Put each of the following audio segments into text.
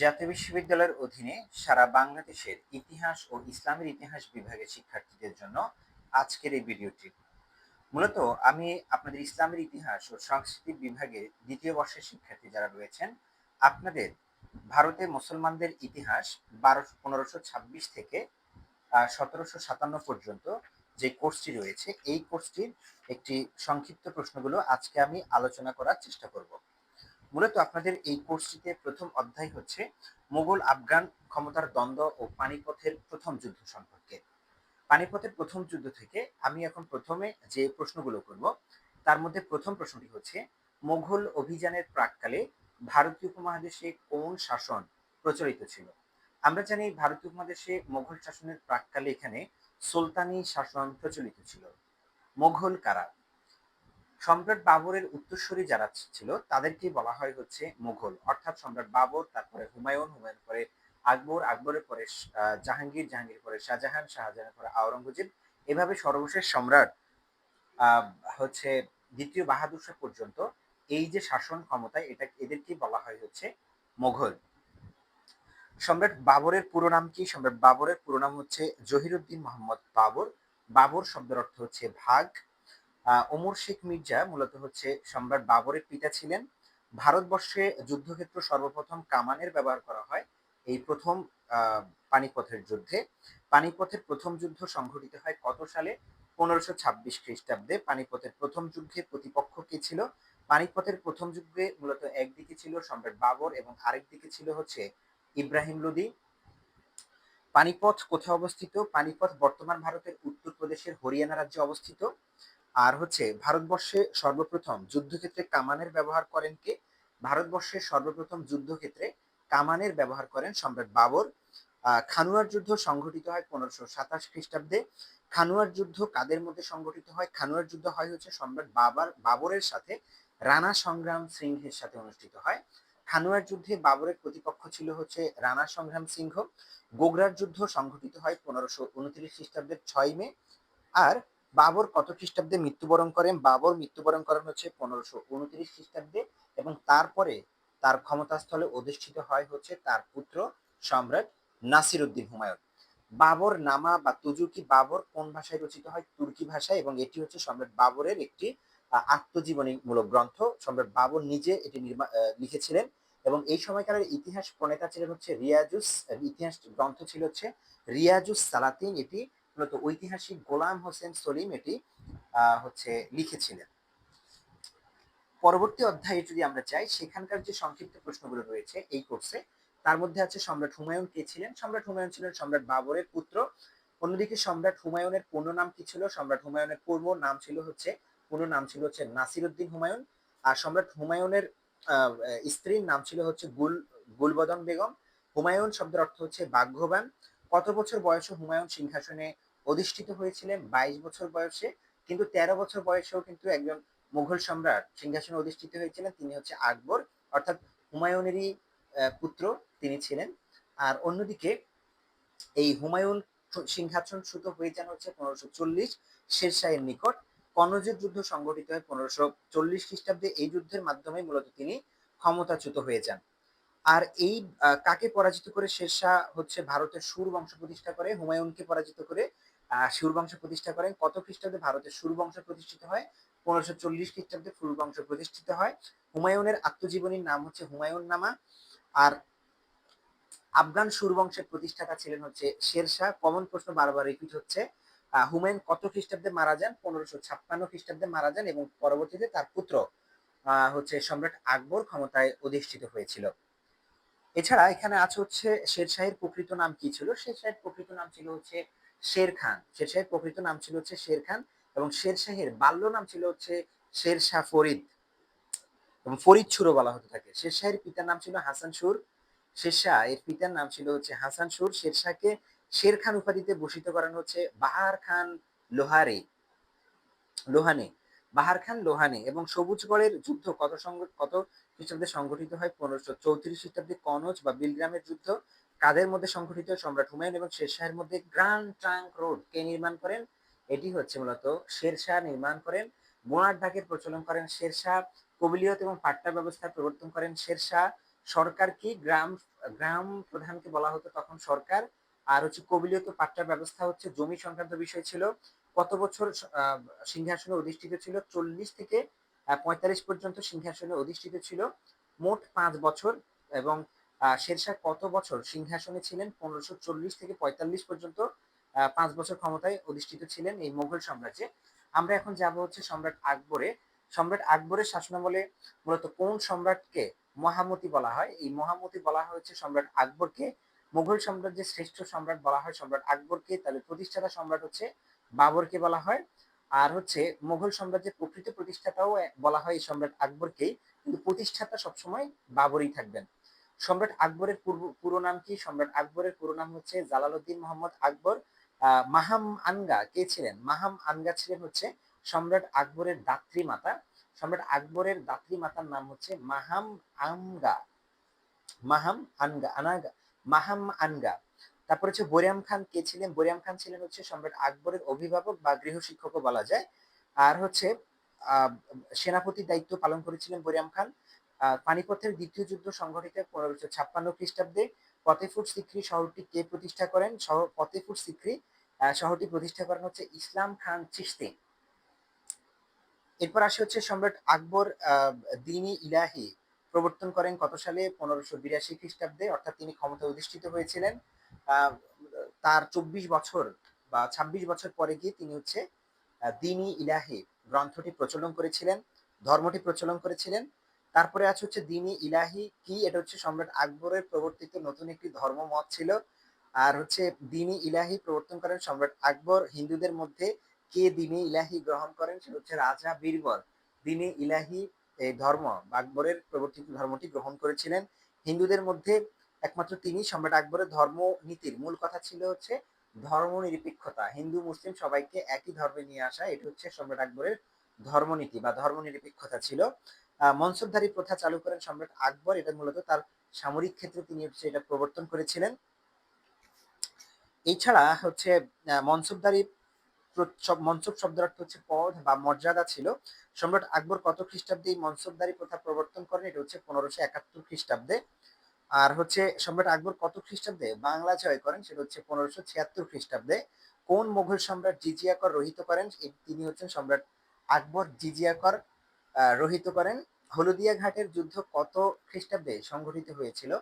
জাতীয় বিশ্ববিদ্যালয়ের অধীনে সারা বাংলাদেশের ইতিহাস ও ইসলামের ইতিহাস বিভাগের শিক্ষার্থীদের জন্য আজকের এই ভিডিওটি মূলত আমি আপনাদের ইসলামের ইতিহাস ও সংস্কৃতি বিভাগের দ্বিতীয় বর্ষের শিক্ষার্থী যারা রয়েছেন, আপনাদের ভারতে মুসলমানদের ইতিহাস বারোশো পনেরোশো ছাব্বিশ থেকে সতেরোশো সাতান্ন পর্যন্ত যে কোর্সটি রয়েছে, এই কোর্সটির একটি সংক্ষিপ্ত প্রশ্নগুলো আজকে আমি আলোচনা করার চেষ্টা করব। মূলত আপনাদের এই কোর্সটিতে প্রথম অধ্যায় হচ্ছে মোগল, আফগান ক্ষমতার দ্বন্দ্ব ও পানিপথের প্রথম যুদ্ধ সম্পর্কে। পানিপথের প্রথম যুদ্ধ থেকে আমি এখন প্রথমে যে প্রশ্নগুলো করব, তার মধ্যে প্রথম প্রশ্নটি হচ্ছে, মোগল অভিযানের প্রাককালে ভারতীয় উপমহাদেশে কোন শাসন প্রচলিত ছিল? আমরা জানি ভারতীয় উপমহাদেশে মোগল শাসনের প্রাককালে এখানে সুলতানি শাসন প্রচলিত ছিল। মোগল কারা? সম্রাট বাবরের উত্তরসূরি যারা ছিল তাদেরকে বলা হয় হচ্ছে মুঘল। অর্থাৎ সম্রাট বাবর, তারপরে হুমায়ুন হুমায়ুন পরে আকবর, আকবরের পরে জাহাঙ্গীর জাহাঙ্গীর পরে শাহজাহান, শাহজাহানের পরে আওরঙ্গজেব। এভাবে সর্বশেষ সম্রাট হচ্ছে দ্বিতীয় বাহাদুর শাহ পর্যন্ত এই যে শাসন ক্ষমতায় এটা এদেরকে বলা হয় হচ্ছে মোঘল। সম্রাট বাবরের পুরো নাম কি? সম্রাট বাবরের পুরো নাম হচ্ছে জহিরুদ্দিন মোহাম্মদ বাবর। বাবর শব্দের অর্থ হচ্ছে ভাগ। ওমর শেখ মির্জা মূলত হচ্ছে সম্রাট বাবরের পিতা ছিলেন। ভারতবর্ষে যুদ্ধক্ষেত্র সর্বপ্রথম কামানের ব্যবহার করা হয়, এই প্রথম পানিপথের যুদ্ধে। পানিপথের প্রথম যুদ্ধ সংঘটিত হয় কত সালে? পনেরোশো ছাব্বিশ খ্রিস্টাব্দে। পানিপথের প্রথম যুদ্ধে প্রতিপক্ষ কে ছিল? পানিপথের প্রথম যুদ্ধে মূলত একদিকে ছিল সম্রাট বাবর এবং আরেক দিকে ছিল হচ্ছে ইব্রাহিম লোদি। পানিপথ কোথায় অবস্থিত? পানিপথ বর্তমান ভারতের উত্তরপ্রদেশের হরিয়ানা রাজ্যে অবস্থিত। আর হচ্ছে ভারতবর্ষে সর্বপ্রথম যুদ্ধক্ষেত্রে কামানের ব্যবহার করেন কে? ভারতবর্ষের সর্বপ্রথম যুদ্ধক্ষেত্রে কামানের ব্যবহার করেন সম্রাট বাবর। খানুয়ার যুদ্ধ সংঘটিত হয় পনেরোশো সাতাশ খ্রিস্টাব্দে। খানুয়ার যুদ্ধ কাদের মধ্যে সংঘটিত হয়? খানুয়ার যুদ্ধ হয় হচ্ছে সম্রাট বাবার, বাবরের সাথে। রানা সংগ্রাম সিংহের সাথে অনুষ্ঠিত হয়। খানুয়ার যুদ্ধে বাবরের প্রতিপক্ষ ছিল হচ্ছে রানা সংগ্রাম সিংহ। গোগরার যুদ্ধ সংঘটিত হয় পনেরোশো উনত্রিশ খ্রিস্টাব্দের ছয় মে। আর বাবর কত খ্রিস্টাব্দে মৃত্যুবরণ করেন? বাবর মৃত্যুবরণ করেন হচ্ছে পনেরোশো উনত্রিশ খ্রিস্টাব্দে এবং তারপরে তার ক্ষমতাস্থলে অধিষ্ঠিত হয় হচ্ছে তার পুত্র সম্রাট নাসির উদ্দিন হুমায়ুন। বাবর নামা বা তুজুকি বাবর কোন ভাষায় রচিত হয়? তুর্কি ভাষায় এবং এটি হচ্ছে সম্রাট বাবরের একটি আত্মজীবনীমূলক গ্রন্থ। সম্রাট বাবর নিজে এটি লিখেছিলেন এবং এই সময়কালের ইতিহাস প্রণেতা ছিলেন হচ্ছে রিয়াজুস, ইতিহাস গ্রন্থ ছিল হচ্ছে রিয়াজুস সালাতিন। এটি মূলত ঐতিহাসিক গোলাম হোসেন সলিম এটি হচ্ছে লিখেছিলেন। পরবর্তী অধ্যায়ে যদি আমরা চাই সেখানকার যে সংক্ষিপ্ত প্রশ্নগুলো রয়েছে এই কোর্সে, তার মধ্যে আছে সম্রাট হুমায়ুন কে ছিলেন? সম্রাট হুমায়ুন ছিলেন সম্রাট বাবরের পুত্র। অন্যদিকে সম্রাট হুমায়ুনের পূর্ণ নাম কি ছিল? সম্রাট হুমায়ুনের পূর্ব নাম ছিল হচ্ছে, পূর্ণ নাম ছিল হচ্ছে নাসির উদ্দিন হুমায়ুন। আর সম্রাট হুমায়ুনের স্ত্রীর নাম ছিল হচ্ছে গুল, গুলবদন বেগম। হুমায়ুন শব্দের অর্থ হচ্ছে ভাগ্যবান। কত বছর বয়সে হুমায়ুন সিংহাসনে অধিষ্ঠিত হয়েছিলেন? বাইশ বছর বয়সে, কিন্তু তেরো বছর বয়সেও কিন্তু একজন মুঘল সম্রাট সিংহাসনে অধিষ্ঠিত হয়েছিলেন। তিনি হচ্ছে আকবর, অর্থাৎ হুমায়ুনেরই পুত্র তিনি ছিলেন। আর অন্যদিকে এই হুমায়ুন সিংহাসন সুত হয়ে যান হচ্ছে পনেরোশো চল্লিশ শেরশাহের নিকট। কনজের যুদ্ধ সংগঠিত হয় পনেরোশো চল্লিশ খ্রিস্টাব্দে। এই যুদ্ধের মাধ্যমে মূলত তিনি ক্ষমতাচ্যুত হয়ে যান। আর এই কাকে পরাজিত করে শেরশাহ হচ্ছে ভারতের সুর বংশ প্রতিষ্ঠা করে, হুমায়ুনকে পরাজিত করে সুর বংশ প্রতিষ্ঠা করেন। কত খ্রিস্টাব্দে ভারতের সুর বংশ প্রতিষ্ঠিত হয়? পনেরোশো চল্লিশ খ্রিস্টাব্দে সুর বংশ প্রতিষ্ঠিত হয়। হুমায়ুনের আত্মজীবনীর নাম হচ্ছে হুমায়ুন নামা আর আফগান সুর বংশের প্রতিষ্ঠাতা ছিলেন হচ্ছে শেরশাহ। কমন প্রশ্ন বারবার রিপিট হচ্ছে। হুমায়ুন কত খ্রিস্টাব্দে মারা যান? পনেরোশো ছাপ্পান্ন খ্রিস্টাব্দে মারা যান এবং পরবর্তীতে তার পুত্র হচ্ছে সম্রাট আকবর ক্ষমতায় অধিষ্ঠিত হয়েছিল। এছাড়া এখানে আছে হচ্ছে শের শাহের প্রকৃত নাম কি ছিল? শের শাহের প্রকৃত নাম ছিল হচ্ছে শের খান। শের শাহের প্রকৃত নাম ছিল হচ্ছে শের খান এবং শের শাহের বাল্য নাম ছিল হচ্ছে শের শাহ ফরিদ এবং ফরিদ সুরও বলা হতে থাকে। শের শাহের পিতার নাম ছিল হাসান সুর। শের শাহ এর পিতার নাম ছিল হচ্ছে হাসান সুর। শের শাহকে শের খান উপাধিতে ভূষিত করানো হচ্ছে বাহার খান লোহারে। লোহানে। বাহার খান লোহানে এবং সবুজগড়ের যুদ্ধ কত কত খ্রিস্টাব্দে সংগঠিত হয় পনেরোশো চৌত্রিশ খ্রিস্টাব্দে কনজ বা বিলগ্রামের যুদ্ধ। কাদের মধ্যে সংগঠিত সম্রাট হুমায়ুন এবং শেরশাহের মধ্যে গ্রান্ড ট্রাঙ্ক রোড কে নির্মাণ করেন? এটি হচ্ছে মূলত শেরশাহ নির্মাণ করেন। বোনার ডাকের প্রচলন করেন শেরশাহ। কবিলিয়ত এবং পাট্টা ব্যবস্থার প্রবর্তন করেন শেরশাহ। সরকার কি? গ্রাম গ্রাম প্রধানকে বলা হতো তখন সরকার। আর হচ্ছে কবিলিয়ত পাট্টার ব্যবস্থা হচ্ছে জমি সংক্রান্ত বিষয় ছিল। কত বছর সিংহাসনে অধিষ্ঠিত ছিল? চল্লিশ থেকে পঁয়তাল্লিশ পর্যন্ত সিংহাসনে অধিষ্ঠিত ছিল। মোট পাঁচ বছর এবং শেরশাহ কত বছর সিংহাসনে ছিলেন? পনেরোশো চল্লিশ থেকে পঁয়তাল্লিশ পর্যন্ত পাঁচ বছর ক্ষমতায় অধিষ্ঠিত ছিলেন এই মোগল সাম্রাজ্যে। আমরা এখন যাব হচ্ছে সম্রাট আকবরে। সম্রাট আকবরের শাসনামলে মূলত কোন সম্রাটকে মহামতি বলা হয়? এই মহামতি বলা হয়েছে সম্রাট আকবরকে। মুঘল সাম্রাজ্যের শ্রেষ্ঠ সম্রাট বলা হয় সম্রাট আকবরকে। তাহলে প্রতিষ্ঠাতা সম্রাট হচ্ছে বাবরকে বলা হয়। আর হচ্ছে মুঘল সাম্রাজ্যের প্রকৃত প্রতিষ্ঠাতাও বলা হয় সম্রাট আকবরকেই, কিন্তু প্রতিষ্ঠাতা সবসময় বাবরই থাকবেন। সম্রাট আকবরের পূর্ব, পুরো নাম কি? সম্রাট আকবরের পুরো নাম হচ্ছে জালালউদ্দিন মোহাম্মদ আকবর। মাহাম আনগা কে ছিলেন? মাহাম আনগা ছিলেন হচ্ছে সম্রাট আকবরের দাত্রী মাতা। সম্রাট আকবরের দাত্রী মাতার নাম হচ্ছে মাহাম আমগা মাহাম আনগা, আনাগা, মাহাম আনগা। তারপর হচ্ছে বরিয়াম খান কে ছিলেন? বরিয়াম খান ছিলেন হচ্ছে সম্রাট আকবরের অভিভাবক বা গৃহ শিক্ষকও বলা যায়। আর হচ্ছে সেনাপতির দায়িত্ব পালন করেছিলেন বরিয়াম খান। পানিপথের দ্বিতীয় যুদ্ধ সংঘটিত পনেরোশো ছাপ্পান্ন খ্রিস্টাব্দে ফতেপুর সিক্রি শহরটি কে প্রতিষ্ঠা করেন? ফতেপুর সিক্রি শহরটি প্রতিষ্ঠা করেন হচ্ছে ইসলাম খান চিশতি। এরপর আসে হচ্ছে সম্রাট আকবর আহ, দিনী ইলাহি। প্রবর্তন করেন কত সালে? পনেরোশো বিরাশি খ্রিস্টাব্দে অর্থাৎ তিনি ক্ষমতায় অধিষ্ঠিত হয়েছিলেন। তার চব্বিশ বছর বা ছাব্বিশ বছর পরে গিয়ে তিনি হচ্ছে দিনী ইলাহি গ্রন্থটি প্রচলন করেছিলেন, ধর্মটি প্রচলন করেছিলেন। তারপরে আছে হচ্ছে দিনী ইলাহি, কি এটা হচ্ছে সম্রাট আকবরের প্রবর্তিত নতুন একটি ধর্ম মত ছিল। আর হচ্ছে দিনী ইলাহি প্রবর্তন করেন সম্রাট আকবর, হিন্দুদের মধ্যে কে দিনে ইলাহি গ্রহণ করেন সেটা হচ্ছে রাজা বীরবল। দিনে ইলাহি ধর্ম, আকবরের প্রবর্তিত ধর্মটি গ্রহণ করেছিলেন। হিন্দুদের মধ্যে একমাত্র তিনি সম্রাট আকবরের ধর্ম নীতির মূল কথা ছিল হচ্ছে ধর্ম নিরপেক্ষতা হিন্দু, মুসলিম সবাইকে একই ধর্মে নিয়ে আসা, এটা হচ্ছে সম্রাট আকবরের ধর্মনীতি বা ধর্ম নিরপেক্ষতা ছিল মনসবধারী প্রথা চালু করেন সম্রাট আকবর। এটা মূলত তার সামরিক ক্ষেত্রে তিনি হচ্ছে এটা প্রবর্তন করেছিলেন। এছাড়া হচ্ছে মনসবদারি মনসব শব্দের অর্থ হচ্ছে পদ বা মর্যাদা ছিল। সম্রাট আকবর কত খ্রিস্টাব্দে এই মনসবদারি প্রথা প্রবর্তন করেন? এটা হচ্ছে পনেরোশো একাত্তর খ্রিস্টাব্দে। আর হচ্ছে সম্রাট আকবর কত খ্রিস্টাব্দে বাংলা জয় করেন? সেটা হচ্ছে পনেরোশো ছিয়াত্তর খ্রিস্টাব্দে। কোন মুঘল সম্রাট জিজিয়া কর রহিত করেন? তিনি হচ্ছেন সম্রাট আকবর জিজিয়া কর রহিত করেন। হলদিয়া ঘাটের যুদ্ধ কত খ্রিস্টাব্দে সংঘটিত হয়েছিল?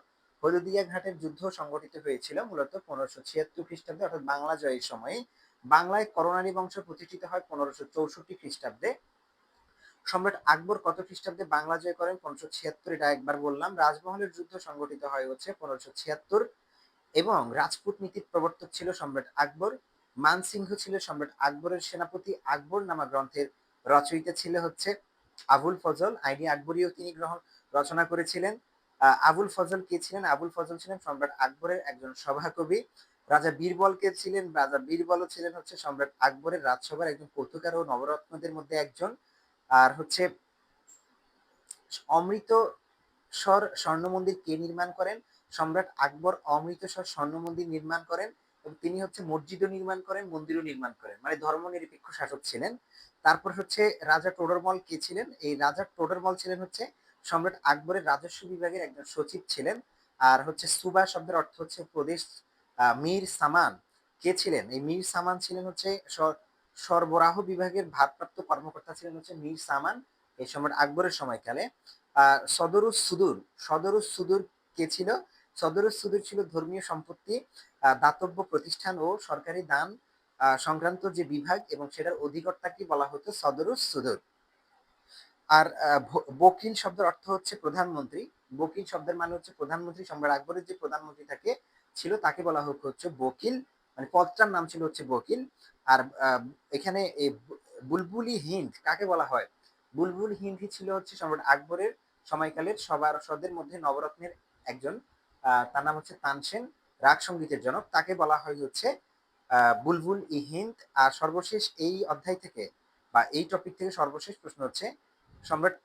হলদিয়া ঘাটের যুদ্ধ সংঘটিত হয়েছিল মূলত পনেরোশো ছিয়াত্তর খ্রিস্টাব্দে, অর্থাৎ বাংলা জয়ের সময়। বাংলায় করোনারি বংশ প্রতিষ্ঠিত হয় পনেরোশো চৌষট্টি খ্রিস্টাব্দে। সম্রাট আকবর কত খ্রিস্টাব্দে বাংলা জয় করেন? পনেরোশো ছিয়াত্তর এটা একবার বললাম। রাজমহলের যুদ্ধ সংগঠিত হয় হচ্ছে পনেরোশো ছিয়াত্তর এবং রাজপুত নীতির প্রবর্তক ছিল সম্রাট আকবর। মানসিংহ ছিল সম্রাট আকবরের সেনাপতি। আকবর নামা গ্রন্থের রচয়িতা ছিল হচ্ছে আবুল ফজল। আইনি আকবরীয় তিনি গ্রহণ রচনা করেছিলেন। আবুল ফজল কে ছিলেন? আবুল ফজল ছিলেন সম্রাট আকবরের একজন সভাকবি। রাজা বীরবল কে ছিলেন? রাজা বীরবলও ছিলেন হচ্ছে সম্রাট আকবরের রাজসভার একজন কৌতুকার ও নবরত্নদের মধ্যে একজন। আর হচ্ছে অমৃতসর স্বর্ণ মন্দির কে নির্মাণ করেন? সম্রাট আকবর অমৃতসর স্বর্ণ মন্দির নির্মাণ করেন এবং তিনি হচ্ছে মসজিদও নির্মাণ করেন, মন্দিরও নির্মাণ করেন। মানে ধর্ম নিরপেক্ষ শাসক ছিলেন। তারপর হচ্ছে রাজা টোডরমল কে ছিলেন? এই রাজা টোডরমল ছিলেন হচ্ছে সম্রাট আকবরের রাজস্ব বিভাগের একজন সচিব ছিলেন। আর হচ্ছে সুবা শব্দের অর্থ হচ্ছে প্রদেশ মীর সামান। কে ছিলেন? এই মীর সামান ছিলেন হচ্ছে সরবরাহ বিভাগের ভারপ্রাপ্ত কর্মকর্তা ছিলেন হচ্ছে মীর সামান এই সম্রাট আকবরের সময়কালে। সদরুস সুদূর সদরুস সুদূর কে ছিল? সদরুস সুদূর ছিল ধর্মীয় সম্পত্তি দাতব্য প্রতিষ্ঠান ও সরকারি দান সংক্রান্ত যে বিভাগ এবং সেটার অধিকর্তাকে বলা হতো সদরুস সুদূর। আর বকিল শব্দের অর্থ হচ্ছে প্রধানমন্ত্রী। বকিল শব্দের মানে হচ্ছে প্রধানমন্ত্রী সম্রাট আকবরের যে প্রধানমন্ত্রী থাকে ছিল, তাকে বলা হোক হচ্ছে বকিল। মানে পদটার নাম ছিল হচ্ছে বকিল। আর এখানে বুলবুলি হিন্দ কাকে বলা হয়? বুলবুল হিন্দি ছিল হচ্ছে সম্রাট আকবরের সময়কালের সবার সদের মধ্যে নবরত্নের একজন তার নাম হচ্ছে তানসেন রাগ সঙ্গীতের জনক। তাকে বলা হয় হচ্ছে বুলবুল ই হিন্দ আর সর্বশেষ এই অধ্যায় থেকে বা এই টপিক থেকে সর্বশেষ প্রশ্ন হচ্ছে, সম্রাট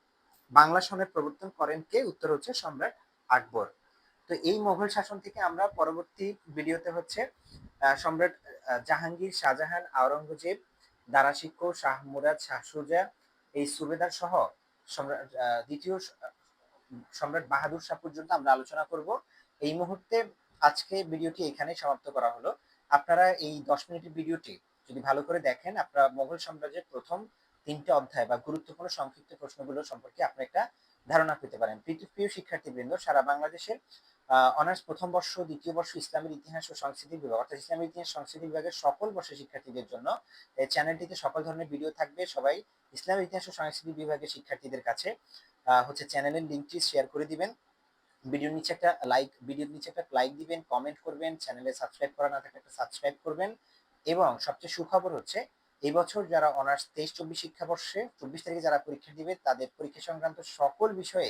বাংলা সনের প্রবর্তন করেন কে? উত্তর হচ্ছে সম্রাট আকবর। তো এই মোগল শাসন থেকে আমরা পরবর্তী ভিডিওতে হচ্ছে সম্রাট জাহাঙ্গীর, শাহজাহান, আওরঙ্গজেব দারাশিকো শাহ মুরাদ, শাহ সুজা এই সুবেদার সহ সম্রাট দ্বিতীয় সম্রাট বাহাদুর শাহ পর্যন্ত আমরা আলোচনা করব। এই মুহূর্তে আজকে ভিডিওটি এখানে সমাপ্ত করা হলো। আপনারা এই দশ মিনিটের ভিডিওটি যদি ভালো করে দেখেন, আপনারা মোগল সাম্রাজ্যের প্রথম তিনটে অধ্যায় বা গুরুত্বপূর্ণ সংক্ষিপ্ত প্রশ্নগুলো সম্পর্কে আপনি একটা ধারণা পেতে পারেন। প্রিয় শিক্ষার্থীবৃন্দ, সারা বাংলাদেশের অনার্স প্রথম বর্ষ, দ্বিতীয় বর্ষ ইসলামের ইতিহাস ও সংস্কৃতি বিভাগ, অর্থাৎ ইসলামের ইতিহাস, সংস্কৃতি বিভাগের সকল বর্ষের শিক্ষার্থীদের জন্য এই চ্যানেলটিতে সকল ধরনের ভিডিও থাকবে। সবাই ইসলামের ইতিহাস ও সংস্কৃতি বিভাগের শিক্ষার্থীদের কাছে হচ্ছে চ্যানেলের লিঙ্কটি শেয়ার করে দিবেন। ভিডিওর নিচে একটা লাইক ভিডিওর নিচে একটা লাইক দিবেন কমেন্ট করবেন, চ্যানেলে সাবস্ক্রাইব করা না থাকলে একটা সাবস্ক্রাইব করবেন। এবং সবচেয়ে সুখবর হচ্ছে এই বছর যারা অনার্স তেইশ, চব্বিশ শিক্ষাবর্ষে, চব্বিশ তারিখে যারা পরীক্ষা দিবে, তাদের পরীক্ষা সংক্রান্ত সকল বিষয়ে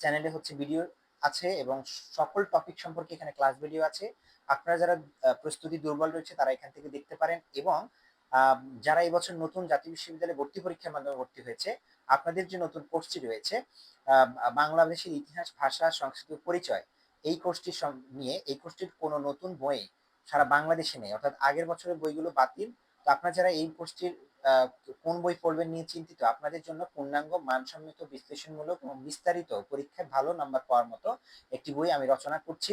চ্যানেলে হচ্ছে ভিডিও আছে এবং সকল টপিক সম্পর্কে এখানে ক্লাস ভিডিও আছে। আপনারা যারা প্রস্তুতি দুর্বল রয়েছে, তারা এখান থেকে দেখতে পারেন এবং যারা এই বছর নতুন জাতীয় বিশ্ববিদ্যালয়ে ভর্তি পরীক্ষার মাধ্যমে ভর্তি হয়েছে, আপনাদের যে নতুন কোর্সটি রয়েছে বাংলাদেশের ইতিহাস, ভাষা, সংস্কৃতি পরিচয়, এই কোর্সটি নিয়ে, এই কোর্সটির কোনো নতুন বই সারা বাংলাদেশে নেই। অর্থাৎ আগের বছরের বইগুলো বাতিল তো আপনারা যারা এই কোর্সটির কোন বই পড়বেন নিয়ে চিন্তিত, আপনাদের জন্য পূর্ণাঙ্গ, মানসম্মত, বিশ্লেষণমূলক এবং বিস্তারিত পরীক্ষায় ভালো নাম্বার পাওয়ার মতো একটি বই আমি রচনা করছি।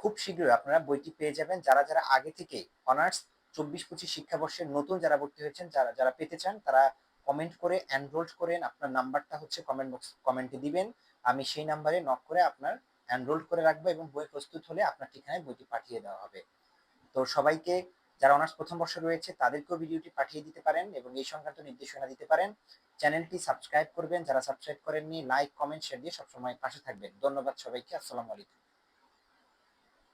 খুব শীঘ্রই আপনারা বইটি পেয়ে যাবেন। যারা যারা আগে থেকে অনার্স চব্বিশ পঁচিশ শিক্ষাবর্ষের নতুন যারা ভর্তি হয়েছেন, যারা যারা পেতে চান, তারা কমেন্ট করে এনরোল্ড করেন আপনার নাম্বারটা হচ্ছে কমেন্ট বক্স, কমেন্টে দিবেন। আমি সেই নাম্বারে নক করে আপনার এনরোল্ড করে রাখব এবং বই প্রস্তুত হলে আপনার ঠিকানায় বইটি পাঠিয়ে দেওয়া হবে। তো সবাইকে যারা অনার্স প্রথম বর্ষে রয়েছে, তাদেরকেও ভিডিওটি পাঠিয়ে দিতে পারেন এবং এই সংক্রান্ত নির্দেশনা দিতে পারেন। চ্যানেলটি সাবস্ক্রাইব করবেন। যারা সাবস্ক্রাইব করেননি, লাইক, কমেন্ট শেয়ার দিয়ে সবসময় পাশে থাকবেন। ধন্যবাদ সবাইকে। আসসালামু আলাইকুম।